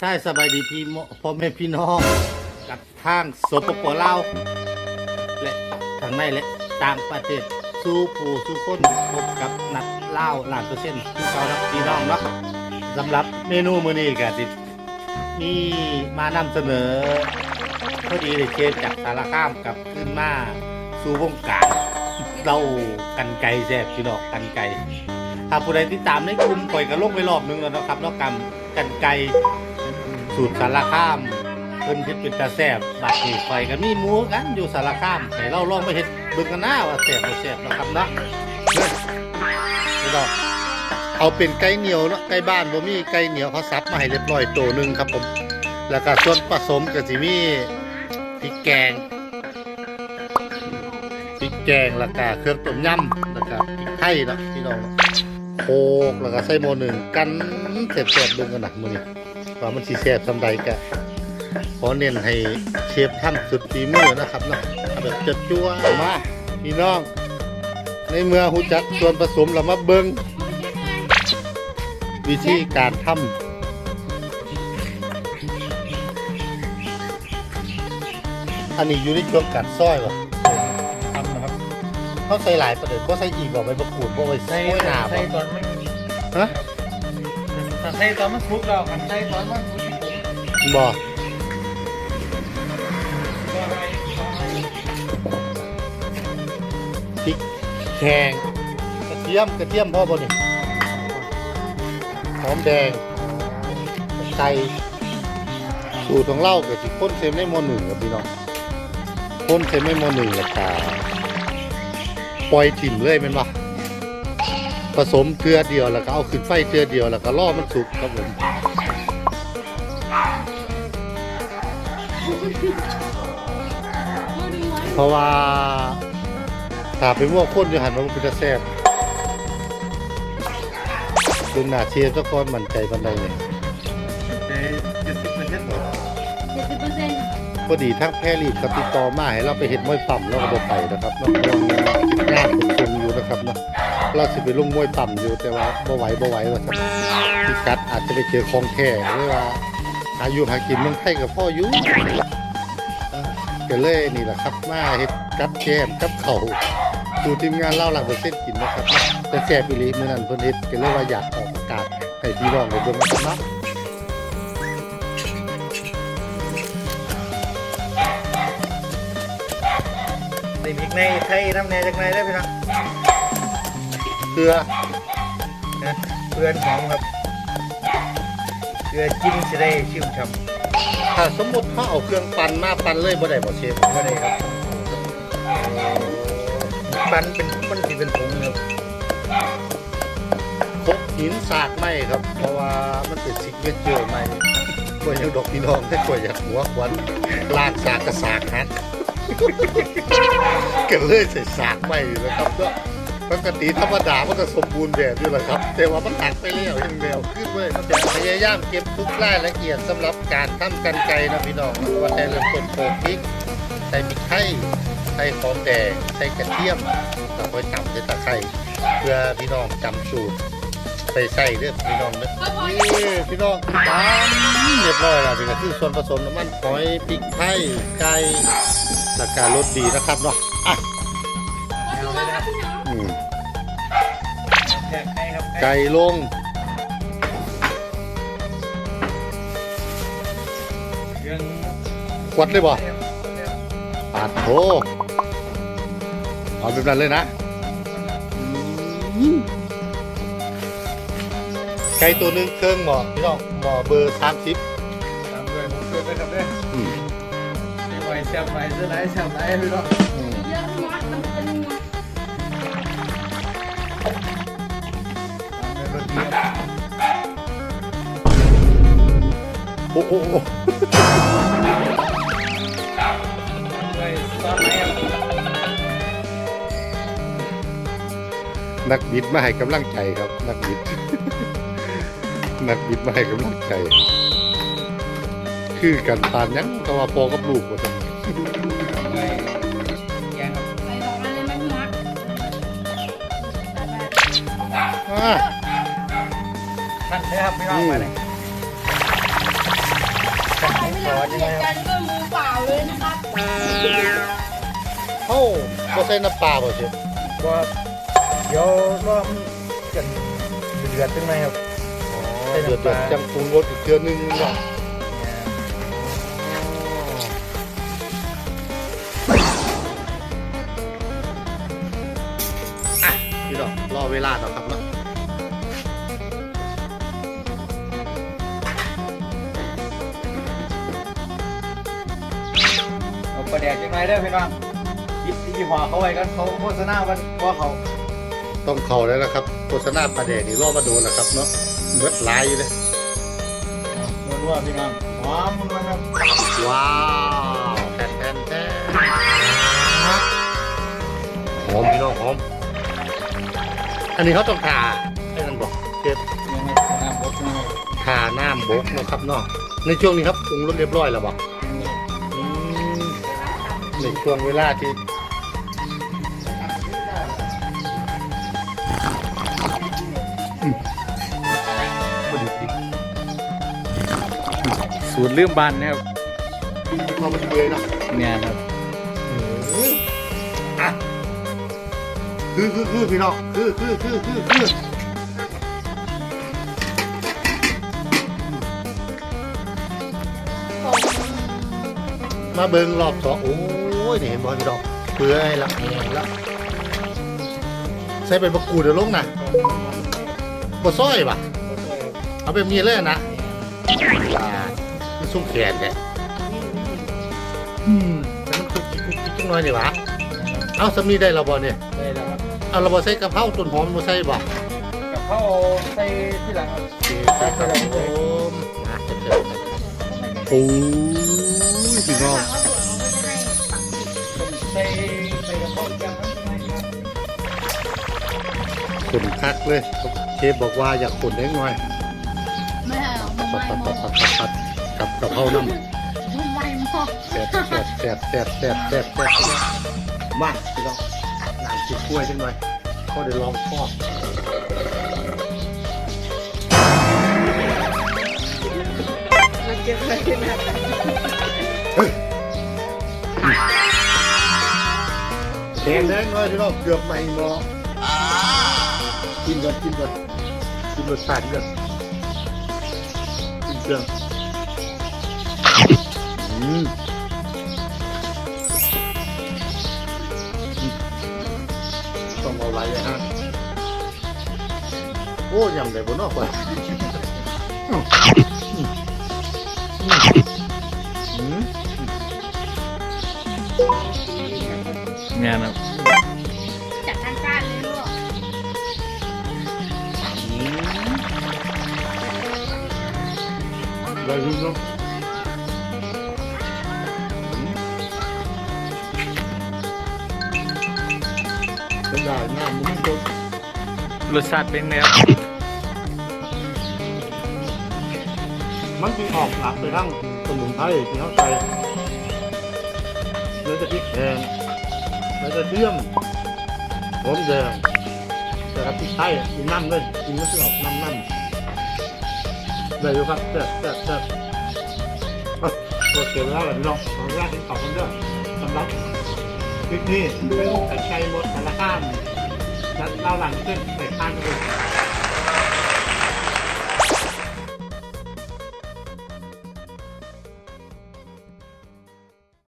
ใช่สบายดีพี่โมพ่อแม่พี่น้องกับทางสปปลาวและทางในและต่างประเทศสู้ผู้สู้คนพบกับนัดเล่าวล้านเปอร์เซ็นต์ที่เขารับพี่น้องเนาะสำหรับเมนูมื้อนี้ก็สิมีมานำเสนอพอดีเลยเชฟจากสารคามกับขึ้นมาสู่วงการเรากันไก่แซ่บพี่น้องกันไก่ถ้าผู้ใดที่ตามในกลุ่มข่อยก็ลงไปรอบนึงแล้วนะครับนอกกำกันไก่ สูตรสารคามเพิ่นเฮ็ดเป็นตาแซบบัดนี้ข่อยก็มีหมูกันอยู่สารคามให้เราลองไปเฮ็ดเบิ่งกันหน้าว่าแซบบ่แซบเนาะครับเนาะเด้อพี่น้องเอาเป็นไก่เหนียวเนาะไก่บ้านบ่มีไก่เหนียวเขาซับมาให้เรียบร้อยตัวหนึ่งครับผม แล้วก็ส่วนผสมก็สิมีพริกแกงพริกแกงแล้วก็เครื่องต้มยำแล้วก็พริกไทยเนาะพี่น้องเนาะ โคกแล้วก็ใส่โมหนึ่งกันเสร็จๆเบิ่งกันหนักมือนี่ว่ามันสีแซ่บสำใดกะขอเน้นให้เชฟทำสุดฝีมือนะครับเนาะแบบจัดจ้วมาพี่น้อง ในเมื่อหูจักส่วนผสมเรามาเบิ่งวิธีการทำอันนี้อยู่ในช่วงกัดซอยป่ะทำนะครับเขาใส่หลายประเด็นก็ใส่อีกบอกไปประกู ดบอกไส่ใส่หนาใส่บ่ตอนไม่ฮะแต่ใส่ตอนมันทุกเราคันใส่ตอนมันทุกบอกพริกแหงกระเทียมกระเทียมพ่อบ่นี่หอมแดงไก่สูตรของเราก็สิข้นเซมในหมอหนึ่งครับพี่น้องข้นเซมในหมอหนึ่งแล้วก็ปล่อยถิ่มเลยแม่นบ่ ผสมเกลือเดียวแล้วก็เอาขึ้นไฟเกลือเดียวแล้วก็รอมันสุกครับผมเพราะว่าถ้าเป็นพวกคนอยู่หันมาเป็นตาแซ่บดึงหน้าเชียร์ตะกอนมั่นใจบันไดเลยเจ็ดสิบเปอร์เซ็นต์เจ็ดสิบเปอร์เซ็นต์พอดีทั้งแพรรีบกับติดต่อมาให้เราไปเห็นมวยปั่มแล้วก็บ่ไปนะครับเนอกเรื่องงานขนส่งอยู่นะครับเนาะ เราสิไปลงมวยปั่มอยู่แต่ว่าบ่ไหวบ่ไหวว่าซั่นพิกัดอาจจะไปเจอของแท้หรือว่าอายุหากินเมืองไทยกับพ่ออยู่เอ้อก็เลยนี่แหละครับมาเฮ็ดกับแกมกับเขาวดูทีมงานเล่าหลังเปอร์เซ็นต์กินนะครับแต่แซ่บอีหลีมื้อนั้นเพิ่นเฮ็ดก็เลยว่าอยากออกอากาศให้พี่น้องได้เบิ่งนะครับเนาะใส่พริกในไทยน้ำแหน่จากในได้ไหมครับเก ลือนะเพื่อนหอมครับเกลือจิ้มจะได้ชื่มฉ่ำถ้าสมมติเขาเอาเครื่องปั่นมาปั่นเลยบ่ได้บ่เชฟก็ได้ครับปั่นเป็นมันที่เป็นผงครับครกหินสากไม้ครับ เพราะว่ามันเป็นซิกเนเจอร์ไม้บ่ยังดอกพี่น้องแต่กว่าอยากหัวควันลากสากกระสากหักก็เลยใส่สากไม้อยู่นะครับก็ ปกติธรรมดามันก็สมบูรณ์แบบอยู่แหละครับ แต่ว่ามันหักไปแล้วยังแนวขึ้นเว้ยมันจะพยายามเก็บทุกรายละเอียดสำหรับการทำกันไก่นะพี่น้องว่าแต่เริ่มต้นโขกพริกใส่พริกไทยใส่หอมแดงใส่กระเทียมแล้วก็จำใส่ตะไคร้เพื่อพี่น้องจำสูตรไปใส่เด้องพี่น้องเด้อนี่พี่น้องตามเรียบร้อยแล้วนี่ก็คือส่วนผสมน้ำมันหอยพริกไทยไก่แล้วก็รสดีนะครับเนาะ ไก่ลงเครื่องกวดเลยบ่ปาดโถเอาแบบนั้นเลยนะอืมไก่ตัวหนึงเครื่องหมอพี่น้องหมอเบอร์สามสิบตามด้วยหมูสุดนะครับเนี่ยใส่ไว้แซ่บไว้เสื้อไหนแซ่บไหนพี่น้องเยอะม โอ้โหตามด้วยซอสไหนครับนักบิดมาให้กำลังใจครับ นักบิด นักบิดมาให้กำลังใจ คือกันตานยังก็ว่าพอกับลูกว่าซั่นตา มด้วยแกงครับไปบอกอะไรมันมากอ่าท่านเลยครับพี่น้องมาเลยอนยังไงคกัรับนก็มือเปล่าเลยนะครับเอ้าบ่ใส่น้ำปลาบ่เชฟก็เดี๋ยวรอบกันเดือดขึ้นไหมครับใส่เดือดน้ำปลาๆจังปรุงรสอีกเทื่อนึงเนาะอะพี่ดอกรอเวลาต่อครับเนาะ ระแดกยังไงเด้อพี่น้องยิบยี่ห้อเขาไว้กันเขาโฆษณาวันว่าเขาต้องเข้าแล้วนะครับโฆษณาปลาแดกนี่รอมาโดนแล้วครับเนาะเบิดหลายอยู่เลยนัวนัวๆพี่น้องหอมมันครับว้าวแทนแทนแทนหอมพี่น้องหอมอันนี้เขาต้องทาไอ้นั่นบอกเชฟยังไงน้ำบดยังไงทาน้ำบกนะครับเนาะในช่วงนี้ครับปรุงรสเรียบร้อยแล้วบอกอืม ในช่วงเวลาที่สูตรลืมบานนะครับพอมันเปื่อยเนาะเนี่ยครับอะคือคือคือพี่น้องคือคือคือคือคือมาเบิงรอบสองโอ้ ยนี่เห็นบอลพี่น้องเปื่อยละเปื่อยละใส่เป็นประกูดเดี๋ยวลงนะบดซ้อยป่ะเอาไปมีเลยนะอ่ามันซุ้มแขนแกอืมแต่มันคุกคิกคุกคิกจังหน่อยดีวะเอาสามีได้เราบอเนี่ยได้แล้วครับเอาเราบอใส่กะเพราต้นหอมบ่ใส่บ่กับข้าวใส่ที่หลังครับใส่ครับผมมาเจอกันโอ้ยพี่น้อง ขนคักเลยเชฟบอกว่าอยากขนเล็กน้อยไม่เอาไม่ปัดไม่ปัดหมปัดดปัดปัดปัดกับกะเพราน้ำไม่หมดแซ่บแซ่บแซ่บแซ่บแซ่บแซ่บแซ่บมาพี่น้องน้ำจิ้มกล้วยจังหน่อยเขาได้ลองทอดมันเก็บไว้ที่นั่นเฮ้ยแดงแดงหน่อยพี่น้องเกือบไม่หมอ กินก่อนกินก่อนกินรสชาติก่อนกินเครื่องอืมต้องเอาไรอะฮะโอ้ยำได้บนนอกไปอืมอืมอืมเนี่ยครั ได้ยินเนาะเป็นได้น้ำมันก็รสชาติเป็นไงครับมันจะออกหลักไปทั้งสมุนไพรที่เขาใส่แล้วจะพริกแห้งแล้วจะเทียมหอมแดงแต่กับพริกไทยกินน้ำเลยกินมันจะออกน้ำน้ำ ได้อยู่ครับเจ็บเจ็บเจ็บโอเคแล้วล่ะพี่น้องขออนุญาตกินข้าวกันเด้อสำหรับคลิปนี้เป็นไก่ไก่หมดแต่ละข้ามแล้วเราหลังขึ้นใส่ข้างกันเลย